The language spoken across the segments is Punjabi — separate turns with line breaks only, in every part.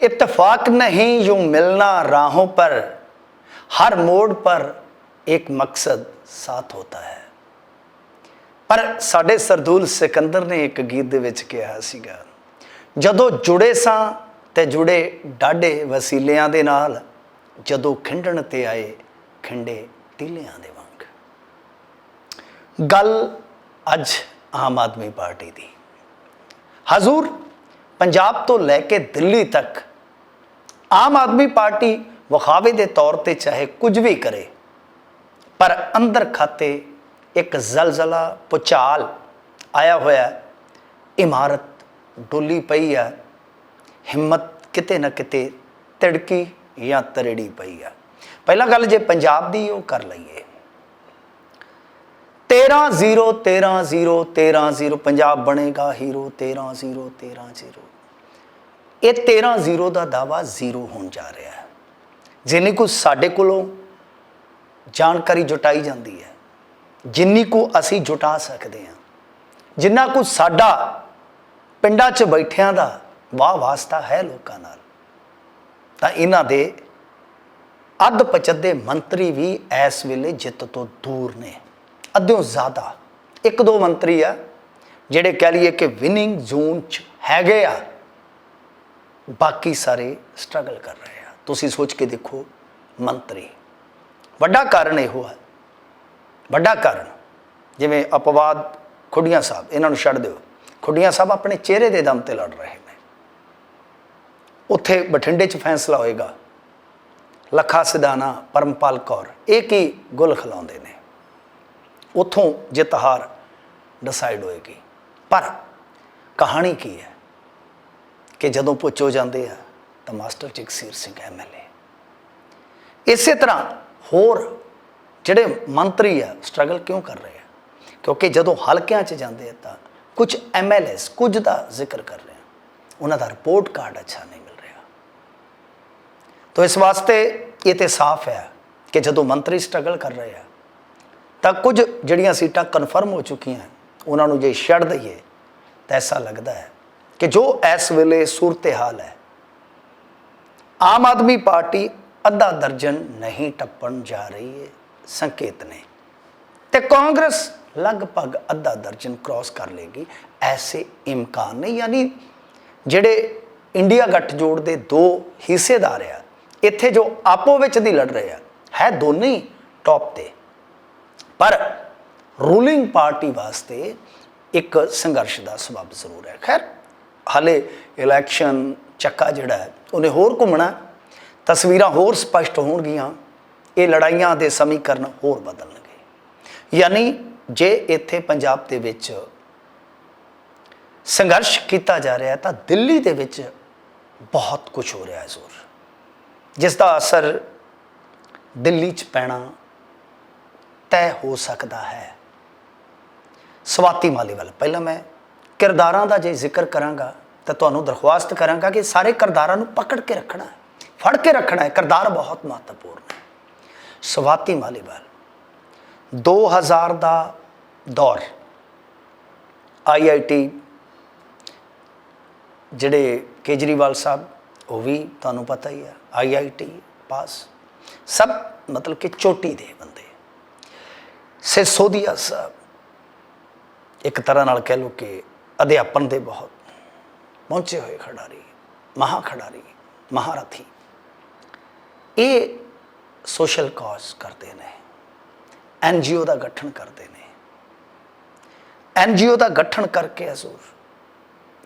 इत्तेफाक नहीं यूं मिलना राहों पर हर मोड़ पर एक मकसद साथ होता है ਪਰ ਸਾਡੇ ਸਰਦੂਲ ਸਿਕੰਦਰ ਨੇ ਇੱਕ ਗੀਤ ਦੇ ਵਿੱਚ ਕਿਹਾ ਸੀਗਾ ਜਦੋਂ ਜੁੜੇ ਸਾਂ ਤੇ ਜੁੜੇ ਡਾਡੇ ਵਸੀਲਿਆਂ ਦੇ ਨਾਲ ਜਦੋਂ ਖਿੰਡਣ ਤੇ ਆਏ ਖਿੰਡੇ ਤੀਲਿਆਂ ਦੇ ਵਾਂਗ ਗੱਲ ਅੱਜ ਆਮ ਆਦਮੀ ਪਾਰਟੀ ਦੀ ਹਜ਼ੂਰ ਪੰਜਾਬ ਤੋਂ ਲੈ ਕੇ ਦਿੱਲੀ ਤੱਕ ਆਮ ਆਦਮੀ ਪਾਰਟੀ ਵਿਖਾਵੇ ਦੇ ਤੌਰ ਤੇ ਚਾਹੇ ਕੁਝ ਵੀ ਕਰੇ, ਪਰ ਅੰਦਰ ਖਾਤੇ ਇੱਕ ਜ਼ਲਜ਼ਲਾ, ਪੁਚਾਲ ਆਇਆ ਹੋਇਆ ਇਮਾਰਤ ਡੋਲੀ ਪਈ ਹੈ। ਹਿੰਮਤ ਕਿਤੇ ਨਾ ਕਿਤੇ ਤੜਕੀ ਜਾਂ ਤਰੜੀ ਪਈ ਆ ਪਹਿਲਾਂ ਗੱਲ ਜੇ ਪੰਜਾਬ ਦੀ, ਉਹ ਕਰ ਲਈਏ। 13 0 13 0 13 0 ਪੰਜਾਬ ਬਣੇਗਾ ਹੀਰੋ 13 0 13 0 ਇਹ 13 0 ਦਾ ਦਾਵਾ ਜ਼ੀਰੋ ਹੋਣ ਜਾ ਰਿਹਾ ਹੈ। ਜਿੰਨੀ ਕੁ ਸਾਡੇ ਕੋਲੋਂ ਜਾਣਕਾਰੀ ਜੁਟਾਈ ਜਾਂਦੀ ਹੈ, ਜਿੰਨੀ ਕੁ ਅਸੀਂ ਜੁਟਾ ਸਕਦੇ ਹਾਂ, ਜਿੰਨਾ ਕੁ ਸਾਡਾ ਪਿੰਡਾਂ 'ਚ ਬੈਠਿਆਂ ਦਾ ਵਾਹ ਵਾਸਤਾ ਹੈ ਲੋਕਾਂ ਨਾਲ, ਤਾਂ ਇਹਨਾਂ ਦੇ ਅੱਧ ਪਚੱਦੇ ਮੰਤਰੀ ਵੀ ਇਸ ਵੇਲੇ ਜਿੱਤ ਤੋਂ ਦੂਰ ਨੇ। ਅੱਧਿਓਂ ਜ਼ਿਆਦਾ। ਇੱਕ ਦੋ ਮੰਤਰੀ ਆ, ਜਿਹੜੇ ਕਹਿ ਲਈਏ ਕਿ ਵਿਨਿੰਗ ਜ਼ੋਨ 'ਚ ਹੈਗੇ ਆ, ਬਾਕੀ ਸਾਰੇ ਸਟਰਗਲ ਕਰ ਰਹੇ ਆ। ਤੁਸੀਂ ਸੋਚ ਕੇ ਦੇਖੋ ਮੰਤਰੀ। ਵੱਡਾ ਕਾਰਨ ਇਹੋ ਹੈ ਵੱਡਾ ਕਾਰਨ, ਜਿਵੇਂ ਅਪਵਾਦ ਖੁੱਡੀਆਂ ਸਾਹਿਬ, ਇਹਨਾਂ ਨੂੰ ਛੱਡ ਦਿਓ। ਖੁੱਡੀਆਂ ਸਾਹਿਬ ਆਪਣੇ ਚਿਹਰੇ ਦੇ ਦਮ ਤੇ ਲੜ ਰਹੇ ਨੇ। ਉੱਥੇ ਬਠਿੰਡੇ 'ਚ ਫੈਸਲਾ ਹੋਏਗਾ। ਲੱਖਾ ਸਿਧਾਨਾ ਪਰਮਪਾਲ ਕੌਰ, ਇਹ ਕੀ ਗੁਲ ਖਿਲਾਉਂਦੇ ਨੇ? ਉੱਥੋਂ ਜਿੱਤ ਹਾਰ ਡਿਸਾਈਡ ਹੋਏਗੀ। ਪਰ ਕਹਾਣੀ ਕੀ ਹੈ? ਕਿ ਜਦੋਂ ਪੁੱਛੋ ਜਾਂਦੇ ਆ, ਤਾਂ ਮਾਸਟਰ ਜਗਸੀਰ ਸਿੰਘ ਐਮਐਲਏ ਇਸੇ ਤਰ੍ਹਾਂ ਹੋਰ ਜਿਹੜੇ ਮੰਤਰੀ ਆ ਸਟਰਗਲ ਕਿਉਂ ਕਰ ਰਹੇ ਆ? ਕਿਉਂਕਿ ਜਦੋਂ ਹਲਕਿਆਂ 'ਚ ਜਾਂਦੇ ਆ, ਤਾਂ ਕੁਝ ਐਮਐਲਏਸ ਕੁਝ ਦਾ ਜ਼ਿਕਰ ਕਰ ਰਹੇ ਆ। ਉਹਨਾਂ ਦਾ ਰਿਪੋਰਟ ਕਾਰਡ ਅੱਛਾ ਨਹੀਂ ਮਿਲ ਰਿਹਾ। ਤਾਂ ਇਸ ਵਾਸਤੇ ਇਹ ਤੇ ਸਾਫ਼ ਹੈ ਕਿ ਜਦੋਂ ਮੰਤਰੀ ਸਟਰਗਲ ਕਰ ਰਹੇ ਆ ਤਾਂ ਕੁਝ ਜਿਹੜੀਆਂ ਸੀਟਾਂ ਕਨਫਰਮ ਹੋ ਚੁੱਕੀਆਂ ਉਹਨਾਂ ਨੂੰ ਜੇ ਛੱਡ ਦਈਏ ਤਾਂ ਐਸਾ ਲੱਗਦਾ ਹੈ ਕਿ ਜੋ ਇਸ ਵੇਲੇ ਸੂਰਤ-ਹਾਲ ਹੈ, ਆਮ ਆਦਮੀ ਪਾਰਟੀ ਅੱਧਾ ਦਰਜਨ ਨਹੀਂ ਟੱਪਣ ਜਾ ਰਹੀ ਹੈ, ਸੰਕੇਤ ਨੇ। ਤੇ ਕਾਂਗਰਸ ਲਗਭਗ ਅੱਧਾ ਦਰਜਨ ਕ੍ਰਾਸ ਕਰ ਲੇਗੀ, ਐਸੇ ਇਮਕਾਨ ਨਹੀਂ, ਯਾਨੀ ਜਿਹੜੇ ਇੰਡੀਆ ਗੱਠਜੋੜ ਦੇ ਦੋ ਹਿੱਸੇਦਾਰ ਆ, ਇੱਥੇ ਜੋ ਆਪੋ ਵਿੱਚ ਦੀ ਲੜ ਰਹੇ ਆ, ਹੈ ਦੋਨੇ ਹੀ ਟੌਪ ਤੇ। ਪਰ ਰੂਲਿੰਗ ਪਾਰਟੀ ਵਾਸਤੇ ਇੱਕ ਸੰਘਰਸ਼ ਦਾ ਸਬਬ ਜ਼ਰੂਰ ਹੈ। ਖੈਰ, ਹਾਲੇ ਇਲੈਕਸ਼ਨ ਚੱਕਾ ਜਿਹੜਾ ਹੈ, ਉਹਨੇ ਹੋਰ ਘੁੰਮਣਾ, ਤਸਵੀਰਾਂ ਹੋਰ ਸਪਸ਼ਟ ਹੋਣਗੀਆਂ, ਇਹ ਲੜਾਈਆਂ ਦੇ ਸਮੀਕਰਨ ਹੋਰ ਬਦਲਣਗੇ। ਯਾਨੀ ਜੇ ਇੱਥੇ ਪੰਜਾਬ ਦੇ ਵਿੱਚ ਸੰਘਰਸ਼ ਕੀਤਾ ਜਾ ਰਿਹਾ ਤਾਂ ਦਿੱਲੀ ਦੇ ਵਿੱਚ ਬਹੁਤ ਕੁਝ ਹੋ ਰਿਹਾ ਹੈ ਜ਼ੋਰ। ਜਿਸ ਦਾ ਅਸਰ ਦਿੱਲੀ 'ਚ ਪੈਣਾ ਤੈਅ ਹੋ ਸਕਦਾ ਹੈ। ਸਵਾਤੀ ਮਾਲੀਵਾਲ ਪਹਿਲਾਂ ਮੈਂ ਕਿਰਦਾਰਾਂ ਦਾ ਜੇ ਜ਼ਿਕਰ ਕਰਾਂਗਾ, ਤਾਂ ਤੁਹਾਨੂੰ ਦਰਖਾਸਤ ਕਰਾਂਗਾ ਕਿ ਸਾਰੇ ਕਿਰਦਾਰਾਂ ਨੂੰ ਪਕੜ ਕੇ ਰੱਖਣਾ ਹੈ, ਫੜ ਕੇ ਰੱਖਣਾ ਹੈ। ਕਿਰਦਾਰ ਬਹੁਤ ਮਹੱਤਵਪੂਰਨ ਹੈ। ਸਵਾਤੀ ਮਾਲੀਵਾਲ 2000 ਦਾ ਦੌਰ ਆਈਆਈਟੀ ਜਿਹੜੇ ਕੇਜਰੀਵਾਲ ਸਾਹਿਬ, ਉਹ ਵੀ ਤੁਹਾਨੂੰ ਪਤਾ ਹੀ ਹੈ ਆਈਆਈਟੀ ਪਾਸ। ਸਭ ਮਤਲਬ ਕਿ ਚੋਟੀ ਦੇ ਬੰਦੇ। ਸਿਸੋਦੀਆ ਸਾਹਿਬ ਇੱਕ ਤਰ੍ਹਾਂ ਨਾਲ ਕਹਿ ਲਓ ਕਿ ਅਧਿਆਪਨ ਦੇ ਬਹੁਤ ਪਹੁੰਚੇ ਹੋਏ ਖਿਡਾਰੀ, ਮਹਾ ਖਿਡਾਰੀ, ਮਹਾਰਥੀ। ਇਹ ਸੋਸ਼ਲ ਕਾਜ਼ ਕਰਦੇ ਨੇ। ਐਨਜੀਓ ਦਾ ਗਠਨ ਕਰਦੇ ਨੇ। ਐਨਜੀਓ ਦਾ ਗਠਨ ਕਰਕੇ ਹਜ਼ੂਰ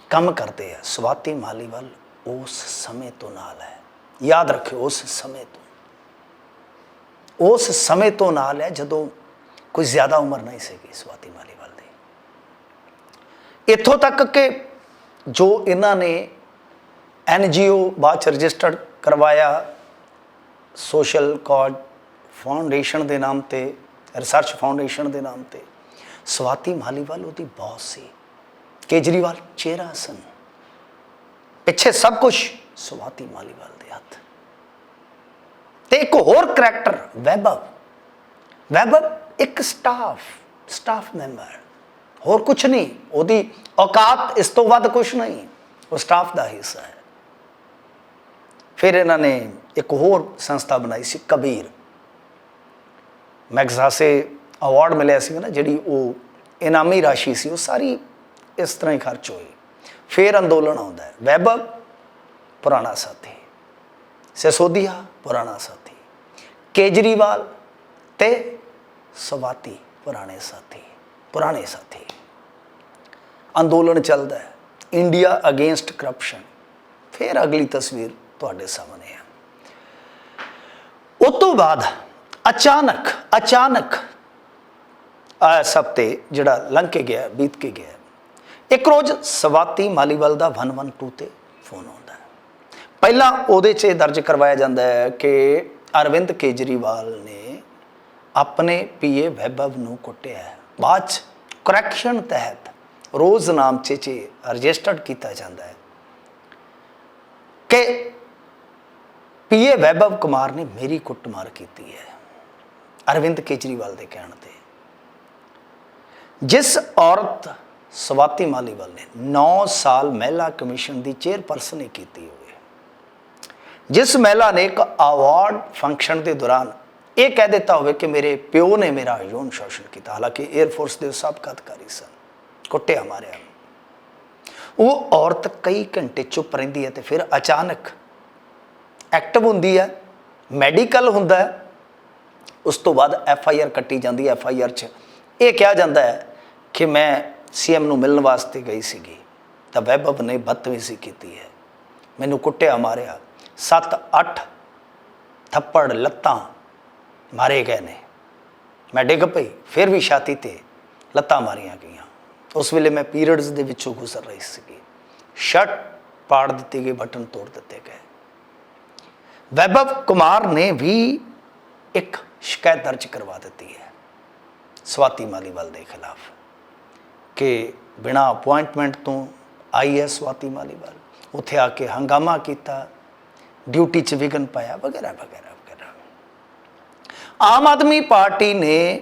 ਕੰਮ ਕਰਦੇ ਆ। ਸਵਾਤੀ ਮਾਲੀਵਾਲ ਉਸ ਸਮੇਂ ਤੋਂ ਨਾਲ ਹੈ। ਯਾਦ ਰੱਖਿਓ, ਉਸ ਸਮੇਂ ਤੋਂ। ਉਸ ਸਮੇਂ ਤੋਂ ਨਾਲ ਹੈ ਜਦੋਂ ਕੋਈ ਜ਼ਿਆਦਾ ਉਮਰ ਨਹੀਂ ਸੀਗੀ ਸਵਾਤੀ ਮਾਲੀਵਾਲ ਦੀ। ਇੱਥੋਂ ਤੱਕ ਕਿ ਜੋ ਇਹਨਾਂ ਨੇ ਐਨਜੀਓ ਬਾਅਦ ਚ ਰਜਿਸਟਰਡ ਕਰਵਾਇਆ, ਸੋਸ਼ਲ ਕਾਜ਼ ਫਾਊਂਡੇਸ਼ਨ ਦੇ ਨਾਮ ਤੇ, ਰਿਸਰਚ ਫਾਊਂਡੇਸ਼ਨ ਦੇ ਨਾਮ ਤੇ, ਸਵਾਤੀ ਮਾਲੀਵਾਲ ਉਹਦੀ ਬੌਸ ਸੀ। ਕੇਜਰੀਵਾਲ ਚਿਹਰਾ ਸਨ। ਪਿੱਛੇ ਸਭ ਕੁਝ ਸਵਾਤੀ ਮਾਲੀਵਾਲ ਦੇ ਹੱਥ। ਤੇ ਇੱਕ ਹੋਰ ਕਰੈਕਟਰ ਵੈਭਵ। ਵੈਭਵ ਇੱਕ ਸਟਾਫ ਸਟਾਫ ਮੈਂਬਰ ਹੋਰ ਕੁਝ ਨਹੀਂ। ਉਹਦੀ ਔਕਾਤ ਇਸ ਤੋਂ ਵੱਧ ਕੁਝ ਨਹੀਂ। ਉਹ ਸਟਾਫ ਦਾ ਹਿੱਸਾ ਹੈ। ਫਿਰ ਇਹਨਾਂ ਨੇ ਇੱਕ ਹੋਰ ਸੰਸਥਾ ਬਣਾਈ ਸੀ, ਕਬੀਰ। ਮੈਗਜ਼ਾਸੇ ਅਵਾਰਡ ਮਿਲਿਆ ਸੀ ਨਾ ਜਿਹੜੀ ਉਹ ਇਨਾਮੀ ਰਾਸ਼ੀ ਸੀ। ਉਹ ਸਾਰੀ ਇਸ ਤਰ੍ਹਾਂ ਹੀ ਖਰਚ ਹੋਈ। ਫਿਰ ਅੰਦੋਲਨ ਆਉਂਦਾ ਹੈ। ਵੈਭਵ, ਪੁਰਾਣਾ ਸਾਥੀ। ਸਿਸੋਦੀਆ, ਪੁਰਾਣਾ ਸਾਥੀ। ਕੇਜਰੀਵਾਲ ਤੇ ਸਵਾਤੀ ਪੁਰਾਣੇ ਸਾਥੀ ਪੁਰਾਣੇ ਸਾਥੀ। ਅੰਦੋਲਨ ਚੱਲਦਾ ਹੈ। ਇੰਡੀਆ ਅਗੇਂਸਟ ਕਰਪਸ਼ਨ ਫਿਰ ਅਗਲੀ ਤਸਵੀਰ ਤੁਹਾਡੇ ਸਾਹਮਣੇ ਹੈ ਉਸ ਤੋਂ ਬਾਅਦ ਅਚਾਨਕ ਅਚਾਨਕ ਆ ਸਭ ਤੇ ਜਿਹੜਾ ਲੰਘ ਕੇ ਗਿਆ, ਬੀਤ ਕੇ ਗਿਆ। ਇੱਕ ਰੋਜ਼ ਸਵਾਤੀ ਮਾਲੀਵਾਲ ਦਾ 112 ਤੇ ਫੋਨ ਆਉਂਦਾ ਪਹਿਲਾਂ ਉਹਦੇ 'ਚ ਇਹ ਦਰਜ ਕਰਵਾਇਆ ਜਾਂਦਾ ਹੈ ਕਿ ਅਰਵਿੰਦ ਕੇਜਰੀਵਾਲ ਨੇ ਆਪਣੇ ਪੀਏ ਵੈਭਵ ਨੂੰ ਕੁੱਟਿਆ ਹੈ। ਬਾਅਦ 'ਚ ਕਰੈਕਸ਼ਨ ਤਹਿਤ ਰੋਜ਼ ਨਾਮ 'ਚ ਰਜਿਸਟਰਡ ਕੀਤਾ ਜਾਂਦਾ ਹੈ ਕਿ ਪੀਏ ਵੈਭਵ ਕੁਮਾਰ ਨੇ ਮੇਰੀ ਕੁੱਟਮਾਰ ਕੀਤੀ ਹੈ, ਅਰਵਿੰਦ ਕੇਜਰੀਵਾਲ ਦੇ ਕਹਿਣ ਤੇ। ਜਿਸ ਔਰਤ ਸਵਾਤੀ ਮਾਲੀਵਾਲ ਨੇ 9 ਸਾਲ ਮਹਿਲਾ ਕਮਿਸ਼ਨ ਦੀ ਚੇਅਰਪਰਸਨ ਹੀ ਕੀਤੀ ਹੋਵੇ, ਜਿਸ ਮਹਿਲਾ ਨੇ ਇੱਕ ਅਵਾਰਡ ਫੰਕਸ਼ਨ ਦੇ ਦੌਰਾਨ ਇਹ ਕਹਿ ਦਿੱਤਾ ਹੋਵੇ ਕਿ ਮੇਰੇ ਪਿਓ ਨੇ ਮੇਰਾ ਯੋਨ ਸ਼ੋਸ਼ਣ ਕੀਤਾ। ਹਾਲਾਂਕਿ 에ਅਰ ਫੋਰਸ ਦੇ ਸਾਬਕਾ ਅਧਿਕਾਰੀ ਸਨ। ਕੁੱਟਿਆ ਮਾਰਿਆ। ਉਹ ਔਰਤ ਕਈ ਘੰਟੇ ਚੁੱਪ ਰਹਿੰਦੀ ਹੈ ਤੇ ਫਿਰ ਅਚਾਨਕ ਐਕਟਿਵ ਹੁੰਦੀ ਹੈ ਮੈਡੀਕਲ ਹੁੰਦਾ ਹੈ। ਉਸ ਤੋਂ ਬਾਅਦ ਐਫ ਆਈ ਆਰ ਕੱਟੀ ਜਾਂਦੀ ਹੈ। ਐਫ ਆਈ ਆਰ 'ਚ ਇਹ ਕਿਹਾ ਜਾਂਦਾ ਹੈ ਕਿ ਮੈਂ ਸੀਐਮ ਨੂੰ ਮਿਲਣ ਵਾਸਤੇ ਗਈ ਸੀਗੀ। ਤਾਂ ਵੈਭਵ ਨੇ ਬਦਤਮੀਜ਼ੀ ਕੀਤੀ ਹੈ। ਮੈਨੂੰ ਕੁੱਟਿਆ ਮਾਰਿਆ। 7-8 ਥੱਪੜ ਲੱਤਾਂ ਮਾਰੇ ਗਏ ਨੇ। ਮੈਂ ਡਿੱਗ ਪਈ, ਫਿਰ ਵੀ ਛਾਤੀ ਤੇ ਲੱਤਾਂ ਮਾਰੀਆਂ ਗਈਆਂ। ਉਸ ਵੇਲੇ ਮੈਂ ਪੀਰੀਅਡਸ ਦੇ ਵਿੱਚੋਂ ਗੁਜ਼ਰ ਰਹੀ ਸੀਗੀ। ਸ਼ਰਟ ਪਾੜ ਦਿੱਤੀ ਗਈ, ਬਟਨ ਤੋੜ ਦਿੱਤੇ ਗਏ। ਵੈਭਵ ਕੁਮਾਰ ਨੇ ਵੀ ਇੱਕ ਸ਼ਿਕਾਇਤ ਦਰਜ ਕਰਵਾ ਦਿੱਤੀ ਹੈ, ਸਵਾਤੀ ਮਾਲੀਵਾਲ ਦੇ ਖਿਲਾਫ, ਕਿ ਬਿਨਾ ਅਪਾਇੰਟਮੈਂਟ ਤੋਂ ਆਈ ਹੈ ਸਵਾਤੀ ਮਾਲੀਵਾਲ। ਉੱਥੇ ਆ ਕੇ ਹੰਗਾਮਾ ਕੀਤਾ, ਡਿਊਟੀ 'ਚ ਵਿਘਨ ਪਾਇਆ, ਵਗੈਰਾ ਵਗੈਰਾ। ਆਮ ਆਦਮੀ ਪਾਰਟੀ ਨੇ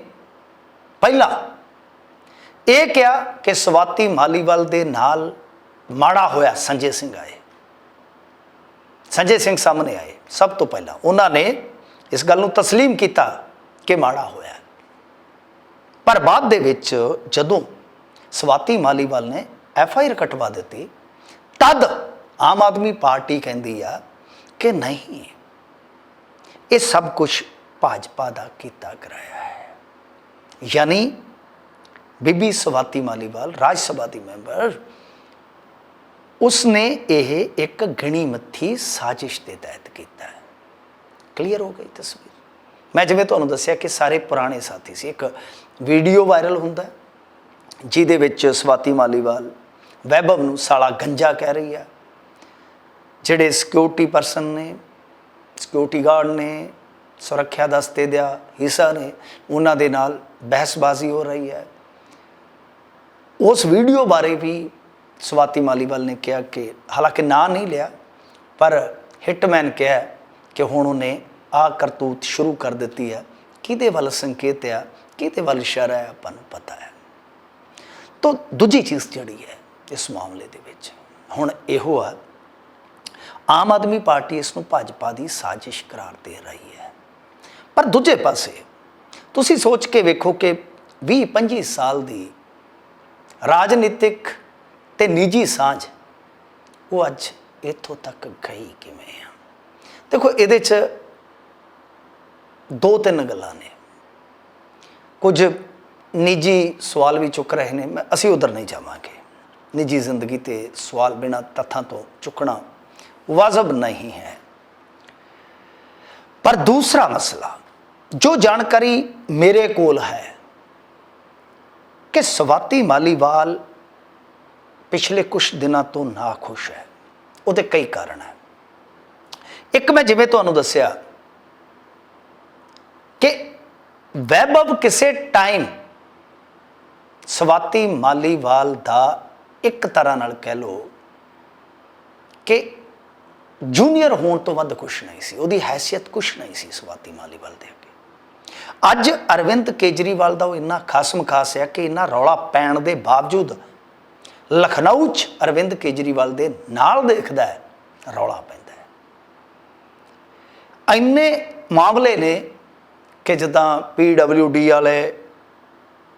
ਪਹਿਲਾਂ ਇਹ ਕਿਹਾ ਕਿ ਸਵਾਤੀ ਮਾਲੀਵਾਲ ਦੇ ਨਾਲ ਮਾੜਾ ਹੋਇਆ ਸੰਜੇ ਸਿੰਘ ਆਏ ਸੰਜੇ ਸਿੰਘ ਸਾਹਮਣੇ ਆਏ ਸਭ ਤੋਂ ਪਹਿਲਾਂ ਉਹਨਾਂ ਨੇ ਇਸ ਗੱਲ ਨੂੰ تسلیم ਕੀਤਾ ਕਿ ਮਾੜਾ ਹੋਇਆ ਪਰ ਬਾਅਦ ਦੇ ਵਿੱਚ ਜਦੋਂ ਸਵਾਤੀ ਮਾਲੀਵਾਲ ਨੇ ਐਫ ਆਈ ਆਰ ਕਟਵਾ ਦਿੱਤੀ ਤਦ ਆਮ ਆਦਮੀ ਪਾਰਟੀ ਕਹਿੰਦੀ ਆ ਕਿ ਨਹੀਂ ਇਹ ਸਭ ਕੁਝ ਭਾਜਪਾ ਦਾ ਕੀਤਾ ਕਰਾਇਆ ਹੈ। ਯਾਨੀ ਬੀਬੀ ਸਵਾਤੀ ਮਾਲੀਵਾਲ, ਰਾਜ ਸਭਾ ਦੀ ਮੈਂਬਰ, ਉਸਨੇ ਇਹ ਇੱਕ ਗਣੀ ਮੱਥੀ ਸਾਜ਼ਿਸ਼ ਦੇ ਤਹਿਤ ਕੀਤਾ ਹੈ। ਕਲੀਅਰ ਹੋ ਗਈ ਤਸਵੀਰ? ਮੈਂ ਜਿਵੇਂ ਤੁਹਾਨੂੰ ਦੱਸਿਆ ਕਿ ਸਾਰੇ ਪੁਰਾਣੇ ਸਾਥੀ ਸੀ। ਇੱਕ ਵੀਡੀਓ ਵਾਇਰਲ ਹੁੰਦਾ ਜਿਹਦੇ ਵਿੱਚ ਸਵਾਤੀ ਮਾਲੀਵਾਲ ਵੈਭਵ ਨੂੰ ਸਾਲਾ ਗੰਜਾ ਕਹਿ ਰਹੀ ਹੈ। ਜਿਹੜੇ ਸਿਕਿਉਰਿਟੀ ਪਰਸਨ ਨੇ ਸਿਕਿਉਰਿਟੀ ਗਾਰਡ ਨੇ ਸੁਰੱਖਿਆ ਦਸਤੇ ਦਾ ਹਿੱਸਾ ਨੇ ਉਹਨਾਂ ਦੇ ਨਾਲ ਬਹਿਸਬਾਜ਼ੀ ਹੋ ਰਹੀ ਹੈ। ਉਸ ਵੀਡੀਓ ਬਾਰੇ ਵੀ ਸਵਾਤੀ ਮਾਲੀਵਾਲ ਨੇ ਕਿਹਾ ਕਿ ਹਾਲਾਂਕਿ ਨਾਂ ਨਹੀਂ ਲਿਆ, ਪਰ ਹਿਟਮੈਨ ਕਿਹਾ ਕਿ ਹੁਣ ਉਹਨੇ ਆ ਕਰਤੂਤ ਸ਼ੁਰੂ ਕਰ ਦਿੱਤੀ ਹੈ। ਕਿਹਦੇ ਵੱਲ ਸੰਕੇਤ ਆ, ਕਿਹਦੇ ਵੱਲ ਇਸ਼ਾਰਾ ਹੈ, ਆਪਾਂ ਨੂੰ ਪਤਾ ਹੈ। ਤੋਂ ਦੂਜੀ ਚੀਜ਼ ਜਿਹੜੀ ਹੈ ਇਸ ਮਾਮਲੇ ਦੇ ਵਿੱਚ ਹੁਣ ਇਹੋ ਆ, ਆਮ ਆਦਮੀ ਪਾਰਟੀ ਇਸ ਨੂੰ ਭਾਜਪਾ ਦੀ ਸਾਜ਼ਿਸ਼ ਕਰਾਰ ਦੇ ਰਹੀ ਹੈ। ਪਰ ਦੂਜੇ ਪਾਸੇ ਤੁਸੀਂ ਸੋਚ ਕੇ ਵੇਖੋ ਕਿ 20 25 ਸਾਲ ਦੀ ਰਾਜਨੀਤਿਕ ਤੇ ਨਿੱਜੀ ਸਾਂਝ ਉਹ ਅੱਜ ਇੱਥੋਂ ਤੱਕ ਗਈ ਕਿਵੇਂ ਆ? ਦੇਖੋ, ਇਹਦੇ 'ਚ ਦੋ ਤਿੰਨ ਗੱਲਾਂ ਨੇ। ਕੁਝ ਨਿੱਜੀ ਸਵਾਲ ਵੀ ਚੁੱਕ ਰਹੇ ਨੇ। ਮੈਂ ਅਸੀਂ ਉਧਰ ਨਹੀਂ ਜਾਵਾਂਗੇ। ਨਿੱਜੀ ਜ਼ਿੰਦਗੀ ਤੇ ਸਵਾਲ ਬਿਨਾਂ ਤੱਥਾਂ ਤੋਂ ਚੁੱਕਣਾ ਵਾਜਬ ਨਹੀਂ ਹੈ। ਪਰ ਦੂਸਰਾ ਮਸਲਾ ਜੋ ਜਾਣਕਾਰੀ ਮੇਰੇ ਕੋਲ ਹੈ ਕਿ ਸਵਾਤੀ ਮਾਲੀਵਾਲ ਪਿਛਲੇ ਕੁਝ ਦਿਨਾਂ ਤੋਂ ਨਾ ਖੁਸ਼ ਹੈ। ਉਹਦੇ ਕਈ ਕਾਰਨ ਹੈ। ਇੱਕ ਮੈਂ ਜਿਵੇਂ ਤੁਹਾਨੂੰ ਦੱਸਿਆ ਕਿ ਵੈਭਵ ਕਿਸੇ ਟਾਈਮ ਸਵਾਤੀ ਮਾਲੀਵਾਲ ਦਾ ਇੱਕ ਤਰ੍ਹਾਂ ਨਾਲ ਕਹਿ ਲੋ ਕਿ ਜੂਨੀਅਰ ਹੋਣ ਤੋਂ ਵੱਧ ਕੁਝ ਨਹੀਂ ਸੀ। ਉਹਦੀ ਹੈਸੀਅਤ ਕੁਝ ਨਹੀਂ ਸੀ ਸਵਾਤੀ ਮਾਲੀਵਾਲ ਦੇ ਅੱਜ ਅਰਵਿੰਦ ਕੇਜਰੀਵਾਲ ਦਾ ਉਹ ਇੰਨਾ ਖਾਸਮ ਖਾਸ ਹੈ ਕਿ ਇੰਨਾ ਰੌਲਾ ਪੈਣ ਦੇ ਬਾਵਜੂਦ ਲਖਨਊ 'ਚ ਅਰਵਿੰਦ ਕੇਜਰੀਵਾਲ ਦੇ ਨਾਲ ਦੇਖਦਾ ਹੈ, ਰੌਲਾ ਪੈਂਦਾ ਹੈ। ਇੰਨੇ ਮਾਮਲੇ ਨੇ ਕਿ ਜਿੱਦਾਂ ਡੀ ਵਾਲੇ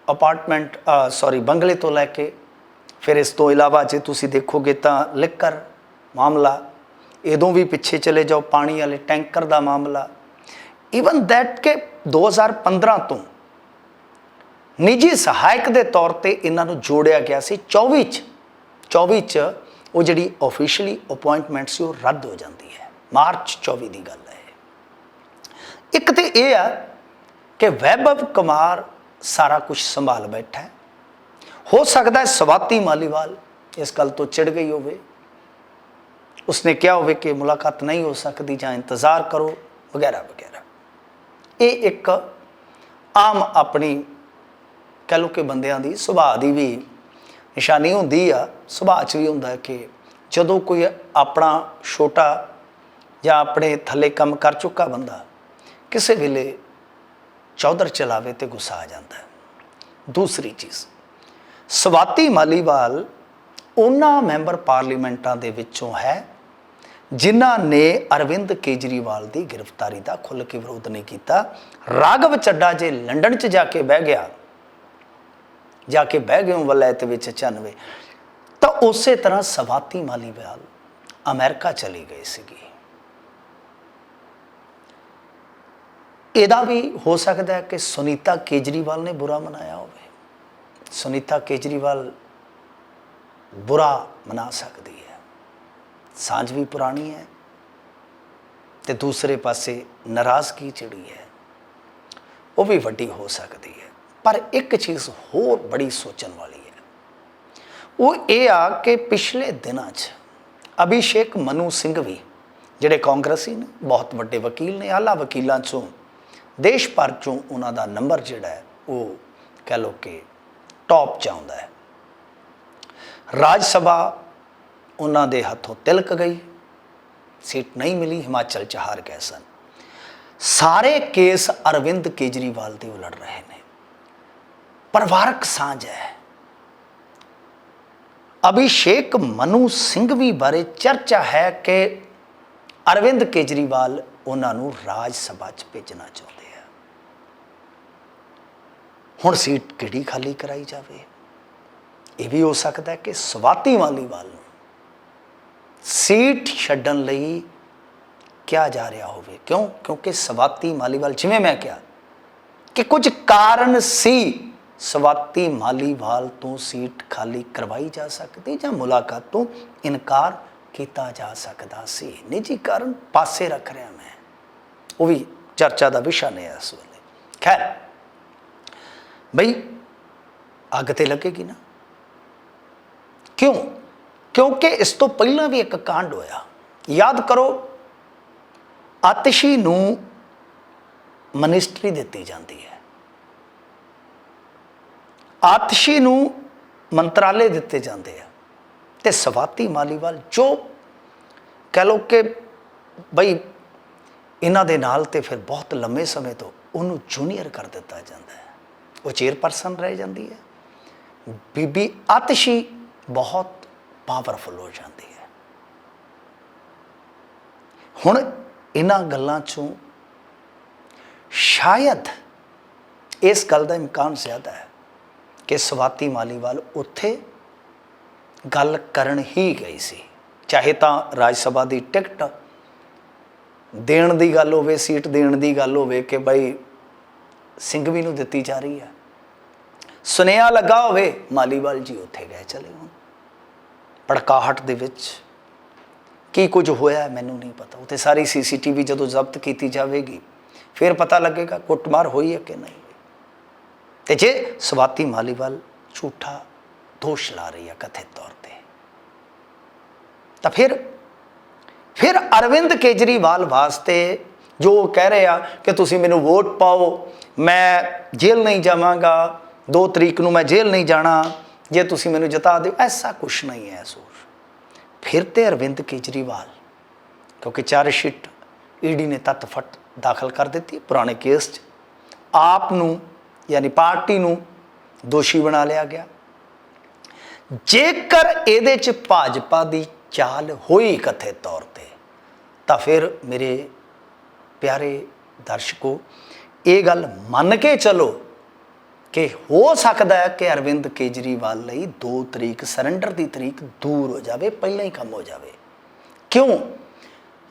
ਅਪਾਰਟਮੈਂਟ ਸੌਰੀ ਬੰਗਲੇ ਤੋਂ ਲੈ ਕੇ ਫਿਰ ਇਸ ਤੋਂ ਇਲਾਵਾ ਜੇ ਤੁਸੀਂ ਦੇਖੋਗੇ ਤਾਂ ਲਿਕਰ ਮਾਮਲਾ ਇਦੋਂ ਵੀ ਪਿੱਛੇ ਚਲੇ ਜਾਓ, ਪਾਣੀ ਵਾਲੇ ਟੈਂਕਰ ਦਾ ਮਾਮਲਾ ਇਵਨ ਦੈਟ ਕਿ 2015 ਤੋਂ ਨਿੱਜੀ ਸਹਾਇਕ ਦੇ ਤੌਰ ਤੇ ਇਹਨਾਂ ਨੂੰ ਜੋੜਿਆ ਗਿਆ ਸੀ। 24 ਚ 24 ਚ ਉਹ ਜਿਹੜੀ ਆਫੀਸ਼ੀਅਲੀ ਅਪਾਇੰਟਮੈਂਟ ਸੀ, ਉਹ ਰੱਦ ਹੋ ਜਾਂਦੀ ਹੈ। ਮਾਰਚ 24 ਦੀ ਗੱਲ ਹੈ। ਇੱਕ ਤੇ ਇਹ ਆ ਕਿ ਵੈਭਵ ਕੁਮਾਰ ਸਾਰਾ ਕੁਝ ਸੰਭਾਲ ਬੈਠਾ ਹੈ। ਹੋ ਸਕਦਾ ਹੈ ਸਵਾਤੀ ਮਾਲੀਵਾਲ ਇਸ ਗੱਲ ਤੋਂ ਚਿੜ ਗਈ ਹੋਵੇ। ਉਸਨੇ ਕਿਹਾ ਹੋਵੇ ਕਿ ਮੁਲਾਕਾਤ ਨਹੀਂ ਹੋ ਸਕਦੀ ਜਾਂ ਇੰਤਜ਼ਾਰ ਕਰੋ, ਵਗੈਰਾ ਵਗੈਰਾ। ਇਹ ਇੱਕ ਆਮ ਆਪਣੀ ਕਹ ਲਓ ਕਿ ਬੰਦਿਆਂ ਦੀ ਸੁਭਾਅ ਦੀ ਵੀ ਨਿਸ਼ਾਨੀ ਹੁੰਦੀ ਆ, ਸੁਭਾਅ 'ਚ ਵੀ ਹੁੰਦਾ ਕਿ ਜਦੋਂ ਕੋਈ ਆਪਣਾ ਛੋਟਾ ਜਾਂ ਆਪਣੇ ਥੱਲੇ ਕੰਮ ਕਰ ਚੁੱਕਾ ਬੰਦਾ ਕਿਸੇ ਵੇਲੇ ਚੌਧਰ ਚਲਾਵੇ ਤੇ ਗੁੱਸਾ ਆ ਜਾਂਦਾ ਦੂਸਰੀ ਚੀਜ਼, ਸਵਾਤੀ ਮਾਲੀਵਾਲ ਉਹਨਾਂ ਮੈਂਬਰ ਪਾਰਲੀਮੈਂਟਾਂ ਦੇ ਵਿੱਚੋਂ ਹੈ ਜਿਨ੍ਹਾਂ ਨੇ ਅਰਵਿੰਦ ਕੇਜਰੀਵਾਲ ਦੀ ਗ੍ਰਿਫਤਾਰੀ ਦਾ ਖੁੱਲ੍ਹ ਕੇ ਵਿਰੋਧ ਨਹੀਂ ਕੀਤਾ, ਰਾਘਵ ਚੱਡਾ ਜੇ ਲੰਡਨ 'ਚ ਜਾ ਕੇ ਬਹਿ ਗਿਆ, ਜਾ ਕੇ ਬਹਿ ਗਏ ਵਲੈਤ ਵਿੱਚ 96 ਤਾਂ ਉਸੇ ਤਰ੍ਹਾਂ ਸਵਾਤੀ ਮਾਲੀਵਾਲ ਅਮਰੀਕਾ ਚਲੀ ਗਈ ਸੀਗੀ। ਇਹਦਾ ਵੀ ਹੋ ਸਕਦਾ ਹੈ ਕਿ ਸੁਨੀਤਾ ਕੇਜਰੀਵਾਲ ਨੇ ਬੁਰਾ ਮਨਾਇਆ ਹੋਵੇ। ਸੁਨੀਤਾ ਕੇਜਰੀਵਾਲ ਬੁਰਾ ਮਨਾ ਸਕਦੀ ਹੈ। ਸਾਂਝ ਵੀ ਪੁਰਾਣੀ ਹੈ ਤੇ ਦੂਸਰੇ ਪਾਸੇ ਨਾਰਾਜ਼ਗੀ ਜਿਹੜੀ ਹੈ? ਉਹ ਵੀ ਵੱਡੀ ਹੋ ਸਕਦੀ ਹੈ, ਪਰ ਇੱਕ ਚੀਜ਼ ਹੋਰ ਬੜੀ ਸੋਚਣ ਵਾਲੀ ਹੈ। ਉਹ ਇਹ ਆ ਕਿ ਪਿਛਲੇ ਦਿਨਾਂ 'ਚ ਅਭਿਸ਼ੇਕ ਮਨੂ ਸਿੰਘ ਵੀ, ਜਿਹੜੇ ਕਾਂਗਰਸੀ ਨੇ, ਬਹੁਤ ਵੱਡੇ ਵਕੀਲ ਨੇ, ਆਲਾ ਵਕੀਲਾਂ 'ਚੋਂ, ਦੇਸ਼ ਭਰ 'ਚੋਂ ਉਹਨਾਂ ਦਾ ਨੰਬਰ ਜਿਹੜਾ ਹੈ, ਉਹ ਕਹਿ ਲਓ ਕਿ ਟੌਪ 'ਚ ਆਉਂਦਾ ਹੈ। ਰਾਜ ਸਭਾ ਉਹਨਾਂ ਦੇ ਹੱਥੋਂ ਤਿਲਕ ਗਈ। ਸੀਟ ਨਹੀਂ ਮਿਲੀ, ਹਿਮਾਚਲ 'ਚ ਹਾਰ ਗਏ ਸਨ। ਸਾਰੇ ਕੇਸ ਅਰਵਿੰਦ ਕੇਜਰੀਵਾਲ ਦੇ ਉਲੜ ਰਹੇ ਨੇ। ਪਰਿਵਾਰਕ ਸਾਂਝ ਹੈ। ਅਭਿਸ਼ੇਕ ਮਨੂ ਸਿੰਘ ਵੀ ਬਾਰੇ ਚਰਚਾ ਹੈ ਕਿ ਅਰਵਿੰਦ ਕੇਜਰੀਵਾਲ ਉਹਨਾਂ ਨੂੰ ਰਾਜ ਸਭਾ 'ਚ ਭੇਜਣਾ ਚਾਹੁੰਦੇ ਆ। ਹੁਣ ਸੀਟ ਕਿਹੜੀ ਖਾਲੀ ਕਰਾਈ ਜਾਵੇ? ਇਹ ਵੀ ਹੋ ਸਕਦਾ ਕਿ ਸਵਾਤੀ ਵਾਲੀਵਾਲ ਨੂੰ ਸੀਟ ਛੱਡਣ ਲਈ ਕਿਹਾ ਜਾ ਰਿਹਾ ਹੋਵੇ। ਕਿਉਂ? ਕਿਉਂਕਿ ਸਵਾਤੀ ਮਾਲੀਵਾਲ ਜਿਵੇਂ ਮੈਂ ਕਿਹਾ ਕਿ ਕੁਝ ਕਾਰਨ ਸੀ ਸਵਾਤੀ ਮਾਲੀਵਾਲ ਤੋਂ ਸੀਟ ਖਾਲੀ ਕਰਵਾਈ ਜਾ ਸਕਦੀ ਜਾਂ ਮੁਲਾਕਾਤ ਤੋਂ ਇਨਕਾਰ ਕੀਤਾ ਜਾ ਸਕਦਾ ਸੀ। ਨਿੱਜੀ ਕਾਰਨ ਪਾਸੇ ਰੱਖ ਰਿਹਾ ਮੈਂ। ਉਹ ਵੀ ਚਰਚਾ ਦਾ ਵਿਸ਼ਾ ਨੇ ਇਸ ਵੇਲੇ। ਖੈਰ, ਬਈ ਅੱਗ ਤੇ ਲੱਗੇਗੀ ਨਾ। ਕਿਉਂ? ਕਿਉਂਕਿ ਇਸ ਤੋਂ ਪਹਿਲਾਂ ਵੀ ਇੱਕ ਕਾਂਡ ਹੋਇਆ। ਯਾਦ ਕਰੋ, ਆਤਿਸ਼ੀ ਨੂੰ ਮਨਿਸਟਰੀ ਦਿੱਤੀ ਜਾਂਦੀ ਹੈ। ਆਤਸ਼ੀ ਨੂੰ ਮੰਤਰਾਲੇ ਦਿੱਤੇ ਜਾਂਦੇ ਆ। ਤੇ ਸਵਾਤੀ ਮਾਲੀਵਾਲ ਜੋ ਕਹ ਲੋ ਕਿ ਬਈ ਇਹਨਾਂ ਦੇ ਨਾਲ ਤੇ ਫਿਰ ਬਹੁਤ ਲੰਮੇ ਸਮੇਂ ਤੋਂ ਉਹਨੂੰ ਜੂਨੀਅਰ ਕਰ ਦਿੱਤਾ ਜਾਂਦਾ ਹੈ। ਉਹ ਚੇਅਰਪਰਸਨ ਰਹਿ ਜਾਂਦੀ ਹੈ। ਬੀਬੀ ਆਤਸ਼ੀ ਬਹੁਤ ਪਾਵਰਫੁਲ ਹੋ ਜਾਂਦੀ ਹੈ। ਹੁਣ ਇਹਨਾਂ ਗੱਲਾਂ ਚੋਂ ਸ਼ਾਇਦ ਇਸ ਗੱਲ ਦਾ ਇਮਕਾਨ ਜ਼ਿਆਦਾ ਹੈ ਕਿ ਸਵਾਤੀ ਮਾਲੀਵਾਲ ਉੱਥੇ ਗੱਲ ਕਰਨ ਹੀ ਗਈ ਸੀ। ਚਾਹੇ ਤਾਂ ਰਾਜ ਸਭਾ ਦੀ ਟਿਕਟ ਦੇਣ ਦੀ ਗੱਲ ਹੋਵੇ, ਸੀਟ ਦੇਣ ਦੀ ਗੱਲ ਹੋਵੇ ਕਿ ਭਾਈ ਸਿੰਘਵੀ ਨੂੰ ਦਿੱਤੀ ਜਾ ਰਹੀ ਹੈ। ਸੁਨੇਹਾ ਲੱਗਾ ਹੋਵੇ ਮਾਲੀਵਾਲ ਜੀ ਉੱਥੇ ਗਏ, ਚਲੇ ਭੜਕਾਹਟ ਦੇ ਵਿੱਚ ਕੀ ਕੁਝ ਹੋਇਆ ਮੈਨੂੰ ਨਹੀਂ ਪਤਾ। ਉੱਥੇ ਸਾਰੀ ਸੀਸੀਟੀਵੀ ਜਦੋਂ ਜ਼ਬਤ ਕੀਤੀ ਜਾਵੇਗੀ, ਫਿਰ ਪਤਾ ਲੱਗੇਗਾ ਕੁੱਟਮਾਰ ਹੋਈ ਹੈ ਕਿ ਨਹੀਂ। ਤੇ ਜੇ ਸਵਾਤੀ ਮਾਲੀਵਾਲ ਝੂਠਾ ਦੋਸ਼ ਲਾ ਰਹੀ ਹੈ ਕਥਿਤ ਤੌਰ ਤੇ, ਤਾਂ ਫਿਰ ਫਿਰ ਅਰਵਿੰਦ ਕੇਜਰੀਵਾਲ ਵਾਸਤੇ ਜੋ ਕਹਿ ਰਹੇ ਆ ਕਿ ਤੁਸੀਂ ਮੈਨੂੰ ਵੋਟ ਪਾਓ, ਮੈਂ ਜੇਲ੍ਹ ਨਹੀਂ ਜਾਵਾਂਗਾ 2 ਤਰੀਕ ਨੂੰ ਮੈਂ ਜੇਲ੍ਹ ਨਹੀਂ ਜਾਣਾ ਜੇ ਤੁਸੀਂ ਮੈਨੂੰ ਜਤਾ ਦਿਓ, ਐਸਾ ਕੁਛ ਨਹੀਂ ਹੈ ਸੋਚ ਫਿਰ ਤੇ ਅਰਵਿੰਦ ਕੇਜਰੀਵਾਲ, ਕਿਉਂਕਿ ਚਾਰ ਸ਼ੀਟ ਈਡੀ ਨੇ ਤੱਤ ਫਟ ਦਾਖਲ ਕਰ ਦਿੱਤੀ ਪੁਰਾਣੇ ਕੇਸ 'ਚ। ਆਪ ਨੂੰ, ਯਾਨੀ ਪਾਰਟੀ ਨੂੰ ਦੋਸ਼ੀ ਬਣਾ ਲਿਆ ਗਿਆ। ਜੇਕਰ ਇਹਦੇ 'ਚ ਭਾਜਪਾ ਦੀ ਚਾਲ ਹੋਈ ਕਥਿਤ ਤੌਰ ਤੇ, ਤਾਂ ਫਿਰ ਮੇਰੇ ਪਿਆਰੇ ਦਰਸ਼ਕੋ, ਇਹ ਗੱਲ ਮੰਨ ਕੇ ਚੱਲੋ ਕਿ ਹੋ ਸਕਦਾ ਹੈ ਕਿ ਅਰਵਿੰਦ ਕੇਜਰੀਵਾਲ ਲਈ ਦੋ ਤਰੀਕ ਸਰੈਂਡਰ ਦੀ ਤਰੀਕ ਦੂਰ ਹੋ ਜਾਵੇ, ਪਹਿਲਾਂ ਹੀ ਕੰਮ ਹੋ ਜਾਵੇ। ਕਿਉਂ?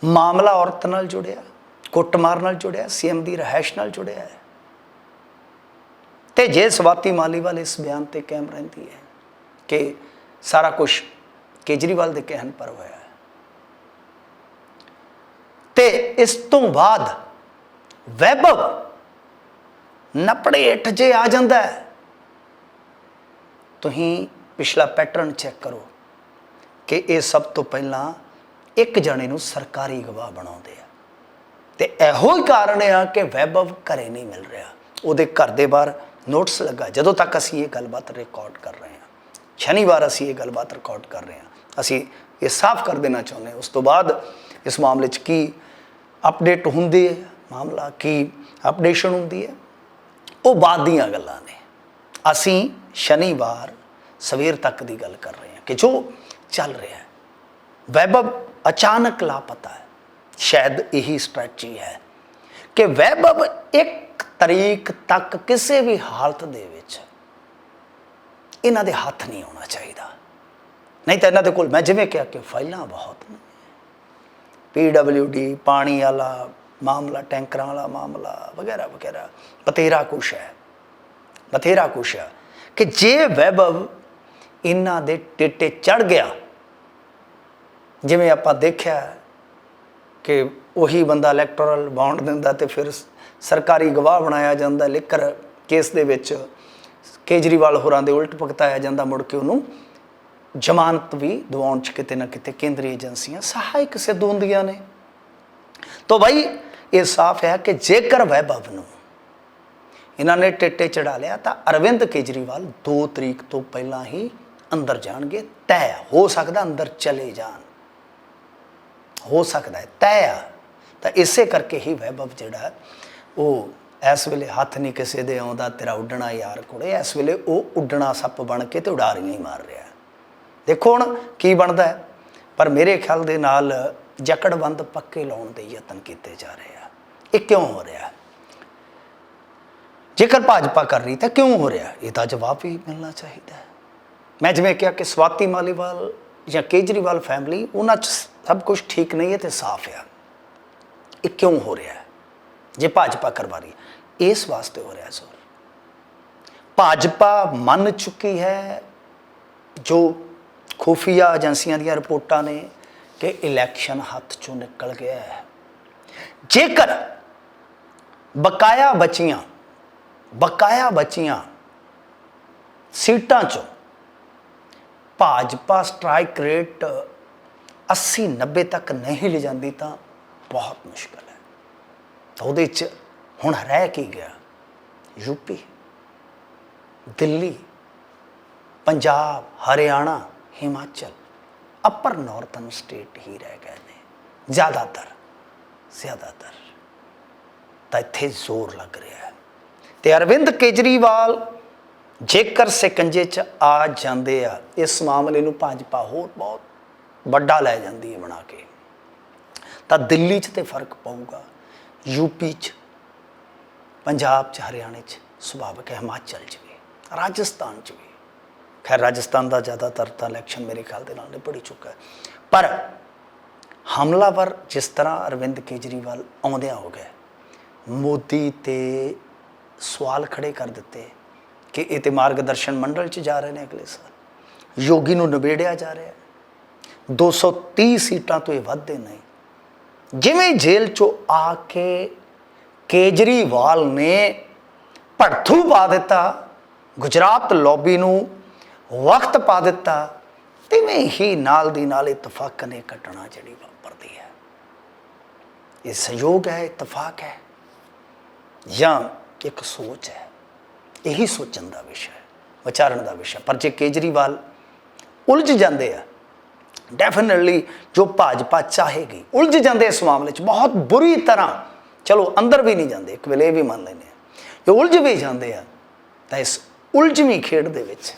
ਮਾਮਲਾ ਔਰਤ ਨਾਲ ਜੁੜਿਆ, ਕੁੱਟਮਾਰ ਨਾਲ ਜੁੜਿਆ ਸੀਐਮ ਦੀ ਰਹਿائش ਨਾਲ ਜੁੜਿਆ ਹੈ। ਤੇ ਜੇ ਸਵਾਤੀ ਮਾਲੀਵਾਲ ਇਸ ਬਿਆਨ ਤੇ ਕਾਇਮ ਰਹਿੰਦੀ ਹੈ ਕਿ ਸਾਰਾ ਕੁਝ ਕੇਜਰੀਵਾਲ ਦੇ ਕਹਿਣ ਪਰ ਹੋਇਆ ਹੈ। ਤੇ ਇਸ ਤੋਂ ਬਾਅਦ ਵੈਭਵ ਨਪੜੇ ਹੇਠ ਜੇ ਆ ਜਾਂਦਾ ਤੁਸੀਂ ਪਿਛਲਾ ਪੈਟਰਨ ਚੈੱਕ ਕਰੋ ਕਿ ਇਹ ਸਭ ਤੋਂ ਪਹਿਲਾਂ ਇੱਕ ਜਣੇ ਨੂੰ ਸਰਕਾਰੀ ਗਵਾਹ ਬਣਾਉਂਦੇ ਆ। ਤੇ ਇਹੋ ਹੀ ਕਾਰਨ ਆ ਕਿ ਵੈਭਵ ਘਰੇ ਨਹੀਂ ਮਿਲ ਰਿਹਾ। ਉਹਦੇ ਘਰ ਦੇ ਬਾਹਰ ਨੋਟਿਸ ਲੱਗਾ। ਜਦੋਂ ਤੱਕ ਅਸੀਂ ਇਹ ਗੱਲਬਾਤ ਰਿਕਾਰਡ ਕਰ ਰਹੇ ਹਾਂ, ਸ਼ਨੀਵਾਰ ਅਸੀਂ ਇਹ ਗੱਲਬਾਤ ਰਿਕਾਰਡ ਕਰ ਰਹੇ ਹਾਂ। ਅਸੀਂ ਇਹ ਸਾਫ਼ ਕਰ ਦੇਣਾ ਚਾਹੁੰਦੇ ਹਾਂ। ਉਸ ਤੋਂ ਬਾਅਦ ਇਸ ਮਾਮਲੇ 'ਚ ਕੀ ਅਪਡੇਟ ਹੁੰਦੀ ਹੈ? ਮਾਮਲਾ ਕੀ ਅਪਡੇਸ਼ਨ ਹੁੰਦੀ ਹੈ? ਉਹ ਬਾਅਦ ਦੀਆਂ ਗੱਲਾਂ ਨੇ। ਅਸੀਂ ਸ਼ਨੀਵਾਰ ਸਵੇਰ ਤੱਕ ਦੀ ਗੱਲ ਕਰ ਰਹੇ ਹਾਂ ਕਿ ਜੋ ਚੱਲ ਰਿਹਾ ਹੈ। ਵੈਭਵ ਅਚਾਨਕ ਲਾਪਤਾ ਹੈ। ਸ਼ਾਇਦ ਇਹੀ ਸਟ੍ਰੈਟਜੀ ਹੈ ਕਿ ਵੈਭਵ ਇੱਕ ਤਰੀਕ ਤੱਕ ਕਿਸੇ ਵੀ ਹਾਲਤ ਦੇ ਵਿੱਚ ਇਹਨਾਂ ਦੇ ਹੱਥ ਨਹੀਂ ਆਉਣਾ ਚਾਹੀਦਾ। ਨਹੀਂ ਤਾਂ ਇਹਨਾਂ ਦੇ ਕੋਲ ਮੈਂ ਜਿਵੇਂ ਕਿਹਾ ਕਿ ਫਾਈਲਾਂ ਬਹੁਤ ਨੇ। ਪੀਡਬਲਯੂਡੀ ਪਾਣੀ ਵਾਲਾ ਮਾਮਲਾ, ਟੈਂਕਰਾਂ ਵਾਲਾ ਮਾਮਲਾ, ਵਗੈਰਾ ਵਗੈਰਾ। ਬਤੇਰਾ ਕੁਛ ਹੈ। ਬਥੇਰਾ ਕੁਛ ਹੈ। ਕਿ ਜੇ ਵੈਭਵ ਇਹਨਾਂ ਦੇ ਟੇਟੇ ਚੜ ਗਿਆ, ਜਿਵੇਂ ਆਪਾਂ ਦੇਖਿਆ ਕਿ ਉਹੀ ਬੰਦਾ ਇਲੈਕਟੋਰਲ ਬੌਂਡ ਦਿੰਦਾ ਤੇ ਫਿਰ ਸਰਕਾਰੀ ਗਵਾਹ ਬਣਾਇਆ ਜਾਂਦਾ, ਲਿਕਰ ਕੇਸ ਦੇ ਵਿੱਚ ਕੇਜਰੀਵਾਲ ਹੋਰਾਂ ਦੇ ਉਲਟ ਭਗਤਾਇਆ ਜਾਂਦਾ, ਮੁੜ ਕੇ ਉਹਨੂੰ ਜ਼ਮਾਨਤ ਵੀ ਦਿਵਾਉਣ ਚ ਕਿਤੇ ਨਾ ਕਿਤੇ ਕੇਂਦਰੀ ਏਜੰਸੀਆਂ ਸਹਾਇਕ ਸਿੱਧ ਹੁੰਦੀਆਂ ਨੇ। ਤਾਂ ਭਾਈ ਇਹ ਸਾਫ਼ ਹੈ ਕਿ ਜੇਕਰ ਵੈਭਵ ਨੂੰ ਇਹਨਾਂ ਨੇ ਟਿੱਟੇ ਚੜਾ ਲਿਆ, ਤਾਂ ਅਰਵਿੰਦ ਕੇਜਰੀਵਾਲ 2 ਤਰੀਕ ਤੋਂ ਪਹਿਲਾਂ ਹੀ ਅੰਦਰ ਜਾਣਗੇ। ਤੈਅ ਹੋ ਸਕਦਾ ਅੰਦਰ ਚਲੇ ਜਾਣ। ਹੋ ਸਕਦਾ ਹੈ। ਤੈ ਆ ਤਾਂ ਇਸੇ ਕਰਕੇ ਹੀ ਵੈਭਵ ਜਿਹੜਾ ਉਹ ਇਸ ਵੇਲੇ ਹੱਥ ਨਹੀਂ ਕਿਸੇ ਦੇ ਆਉਂਦਾ, ਤੇਰਾ ਉੱਡਣਾ ਯਾਰ ਕੁੜੇ, ਇਸ ਵੇਲੇ ਉਹ ਉੱਡਣਾ ਸੱਪ ਬਣ ਕੇ ਤੇ ਉਡਾਰੀਆਂ ਹੀ ਮਾਰ ਰਿਹਾ ਦੇਖੋ ਹੁਣ ਕੀ ਬਣਦਾ ਪਰ ਮੇਰੇ ਖਿਆਲ ਦੇ ਨਾਲ ਜਕੜਬੰਦ ਪੱਕੇ ਲਾਉਣ ਦੇ ਯਤਨ ਕੀਤੇ ਜਾ ਰਹੇ ਆ ਇਹ ਕਿਉਂ ਹੋ ਰਿਹਾ? ਜੇਕਰ ਭਾਜਪਾ ਕਰ ਰਹੀ ਤਾਂ ਕਿਉਂ ਹੋ ਰਿਹਾ? ਇਹਦਾ ਜਵਾਬ ਵੀ ਮਿਲਣਾ ਚਾਹੀਦਾ ਮੈਂ ਜਿਵੇਂ ਕਿਹਾ ਕਿ ਸਵਾਤੀ ਮਾਲੀਵਾਲ ਜਾਂ ਕੇਜਰੀਵਾਲ ਫੈਮਿਲੀ ਉਹਨਾਂ 'ਚ ਸਭ ਕੁਝ ਠੀਕ ਨਹੀਂ ਹੈ ਤੇ ਸਾਫ਼ ਹੈ ਇਹ ਕਿਉਂ ਹੋ ਰਿਹਾ ਜੇ ਭਾਜਪਾ ਕਰਵਾ ਰਹੀ, ਇਸ ਵਾਸਤੇ ਹੋ ਰਿਹਾ ਜ਼ੋਰ। ਭਾਜਪਾ ਮੰਨ ਚੁੱਕੀ ਹੈ, ਜੋ ਖੁਫੀਆ ਏਜੰਸੀਆਂ ਦੀਆਂ ਰਿਪੋਰਟਾਂ ਨੇ, ਕਿ ਇਲੈਕਸ਼ਨ ਹੱਥ ਚੋਂ ਨਿਕਲ ਗਿਆ ਹੈ। ਜੇਕਰ ਬਕਾਇਆ ਬਚੀਆਂ ਬਕਾਇਆ ਬਚੀਆਂ ਸੀਟਾਂ ਚੋਂ ਭਾਜਪਾ ਸਟ੍ਰਾਈਕ ਰੇਟ 80 90 ਤੱਕ ਨਹੀਂ ਲੈ ਜਾਂਦੀ ਤਾਂ ਬਹੁਤ ਮੁਸ਼ਕਲ ਹੈ। ਤਾਂ ਉਹਦੇ ਚ ਹੁਣ ਰਹਿ ਕੀ ਗਿਆ? UP Delhi, Punjab, Haryana, Himachal upper northern state ਹੀ ਰਹਿ ਗਏ ਨੇ। ਜ਼ਿਆਦਾਤਰ ਜ਼ਿਆਦਾਤਰ। ਤਾਂ ਇੱਥੇ ਜ਼ੋਰ ਲੱਗ ਰਿਹਾ ਹੈ। ਤੇ ਅਰਵਿੰਦ ਕੇਜਰੀਵਾਲ ਜੇਕਰ ਸਿਕੰਜੇ 'ਚ ਆ ਜਾਂਦੇ ਆ, ਇਸ ਮਾਮਲੇ ਨੂੰ ਭਾਜਪਾ ਹੋਰ ਬਹੁਤ ਵੱਡਾ ਲੈ ਜਾਂਦੀ ਹੈ ਬਣਾ ਕੇ। ਤਾਂ ਦਿੱਲੀ 'ਚ ਤੇ ਫ਼ਰਕ ਪਊਗਾ। ਯੂਪੀ 'ਚ, ਪੰਜਾਬ 'ਚ, ਹਰਿਆਣੇ 'ਚ ਸੁਭਾਵਿਕ ਹੈ ਹਿਮਾਚਲ 'ਚ ਵੀ, ਰਾਜਸਥਾਨ 'ਚ ਵੀ। ਖੈਰ, ਰਾਜਸਥਾਨ ਦਾ ਜ਼ਿਆਦਾਤਰ ਤਾਂ ਇਲੈਕਸ਼ਨ ਮੇਰੇ ਖਿਆਲ ਦੇ ਨਾਲ ਨਿਪੜੀ ਚੁੱਕਾ ਹੈ। ਪਰ ਹਮਲਾਵਰ ਜਿਸ ਤਰ੍ਹਾਂ ਅਰਵਿੰਦ ਕੇਜਰੀਵਾਲ ਆਉਂਦਿਆਂ ਹੋ ਗਏ ਮੋਦੀ ਤੇ ਸਵਾਲ ਖੜੇ ਕਰ ਦਿੱਤੇ ਕਿ ਇਹ ਤੇ ਮਾਰਗਦਰਸ਼ਨ ਮੰਡਲ 'ਚ ਜਾ ਰਹੇ ਨੇ ਅਗਲੇ ਸਾਲ। ਯੋਗੀ ਨੂੰ ਨਿਬੇੜਿਆ ਜਾ ਰਿਹਾ ਹੈ। 230 ਸੀਟਾਂ ਤੋਂ ਇਹ ਵੱਧਦੇ ਨਹੀਂ। ਜਿਵੇਂ ਜੇਲ੍ਹ 'ਚੋਂ ਆ ਕੇ ਕੇਜਰੀਵਾਲ ਨੇ ਭੜਥੂ ਪਾ ਦਿੱਤਾ, ਗੁਜਰਾਤ ਲੌਬੀ ਨੂੰ ਵਕਤ ਪਾ ਦਿੱਤਾ, ਤਿਵੇਂ ਹੀ ਨਾਲ ਦੀ ਨਾਲ ਇਤਫਾਕ ਨੇ ਘਟਨਾ ਜਿਹੜੀ ਵਾਪਰਦੀ ਹੈ। ਇਹ ਸੰਯੋਗ ਹੈ, ਇਤਫਾਕ ਹੈ। ਜਾਂ ਇੱਕ ਸੋਚ ਹੈ। ਇਹੀ ਸੋਚਣ ਦਾ ਵਿਸ਼ਾ ਹੈ, ਵਿਚਾਰਨ ਦਾ ਵਿਸ਼ਾ ਪਰ ਜੇ ਕੇਜਰੀਵਾਲ ਉਲਝ ਜਾਂਦੇ ਆ ਡੈਫੀਨਿਟਲੀ ਜੋ ਭਾਜਪਾ ਚਾਹੇਗੀ, ਉਲਝ ਜਾਂਦੇ ਇਸ ਮਾਮਲੇ 'ਚ, ਬਹੁਤ ਬੁਰੀ ਤਰ੍ਹਾਂ, ਚਲੋ ਅੰਦਰ ਵੀ ਨਹੀਂ ਜਾਂਦੇ, ਇੱਕ ਵੇਲੇ ਇਹ ਵੀ ਮੰਨ ਲੈਂਦੇ ਆ। ਜੇ ਉਲਝ ਵੀ ਜਾਂਦੇ ਆ, ਤਾਂ ਇਸ ਉਲਝਵੀਂ ਖੇਡ ਦੇ ਵਿੱਚ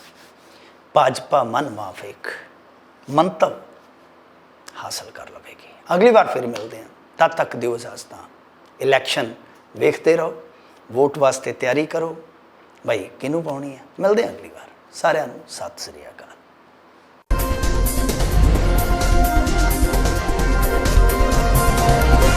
ਭਾਜਪਾ ਮਨ ਮਾਫਿਕ ਮੰਤਵ ਹਾਸਲ ਕਰ ਲਵੇਗੀ। ਅਗਲੀ ਵਾਰ ਫਿਰ ਮਿਲਦੇ ਹਾਂ। ਤਦ ਤੱਕ ਦਿਓ ਇਜਾਜ਼ਤਾਂ। ਇਲੈਕਸ਼ਨ ਵੇਖਦੇ ਰਹੋ, ਵੋਟ ਵਾਸਤੇ ਤਿਆਰੀ ਕਰੋ। ਭਾਈ ਕਿਹਨੂੰ ਪਾਉਣੀ ਹੈ? ਮਿਲਦੇ ਹਾਂ ਅਗਲੀ ਵਾਰ। ਸਾਰਿਆਂ ਨੂੰ ਸਤਿ ਸ੍ਰੀ ਅਕਾਲ।